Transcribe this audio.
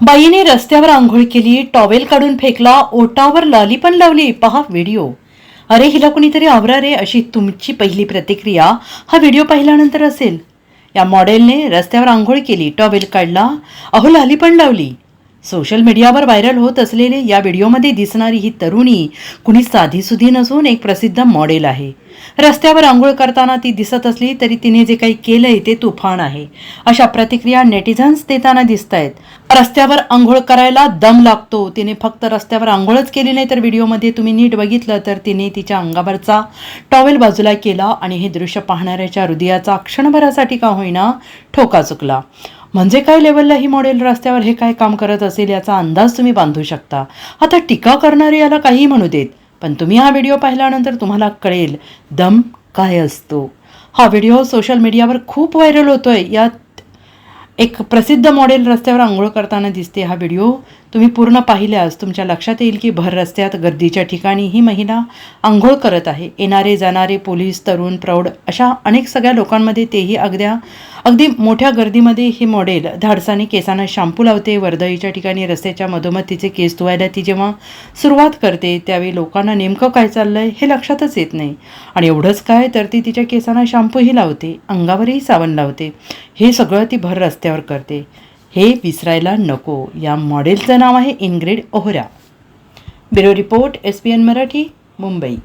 बाईने रस्त्यावर आंघोळ केली टॉवेल काढून फेकला ओटावर लाली पण लावली. पहा व्हिडिओ अरे हिला कुणीतरी आवरा रे अशी तुमची पहिली प्रतिक्रिया. हा व्हिडिओ पाहिल्यानंतर असेल. या मॉडेलने रस्त्यावर आंघोळ केली टॉवेल काढला अहो लाली पण लावली. सोशल मीडियावर व्हायरल होत असलेले या व्हिडिओमध्ये दिसणारी ही तरुणी कुणी साधीसुधी नसून एक प्रसिद्ध मॉडेल आहे. रस्त्यावर आंघोळ करताना ती दिसत असली तरी तिने जे काही केलंय ते तुफान आहे. अशा प्रतिक्रिया नेटिझन्स देताना दिसत आहेत रस्त्यावर आंघोळ करायला दम लागतो. तिने फक्त रस्त्यावर आंघोळच केली नाही तर व्हिडिओमध्ये तुम्ही नीट बघितलं तर तिने तिच्या अंगावरचा टॉवेल बाजूला केला आणि हे दृश्य पाहणाऱ्याच्या हृदयाचा क्षणभरासाठी का होईना ठोका चुकला. म्हणजे काय लेवलला ही मॉडेल रस्त्यावर हे काय काम करत असेल याचा अंदाज तुम्ही बांधू शकता. आता टीका करणारे याला काहीही म्हणू देत पण तुम्ही हा व्हिडिओ पाहिल्यानंतर तुम्हाला कळेल दम काय असतो. हा व्हिडिओ सोशल मीडियावर खूप व्हायरल होतोय. यात एक प्रसिद्ध मॉडेल रस्त्यावर आंघोळ करताना दिसते हा व्हिडिओ. तुम्ही पूर्ण पाहिल्यास तुमच्या लक्षात येईल की भर रस्त्यात गर्दीच्या ठिकाणी ही महिला आंघोळ करत आहे. येणारे जाणारे पोलीस तरुण प्रौढ अशा अनेक सगळ्या लोकांमध्ये तेही अगद्या अगदी मोठ्या गर्दीमध्ये ही मॉडेल धाडसाने केसांना शॅम्पू लावते वर्दळीच्या ठिकाणी रस्त्याच्या मधोमध तिचे केस धुवायला ती जेव्हा सुरुवात करते त्यावेळी लोकांना नेमकं काय चाललंय हे लक्षातच येत नाही. आणि एवढंच काय तर ती तिच्या केसांना शॅम्पूही लावते अंगावरही साबण लावते. हे सगळं ती भर रस्त्यावर करते. हे विसरायला नको. या मॉडेलचं नाव आहे Ingrid Ohara. Bureau report S P N Marathi Mumbai.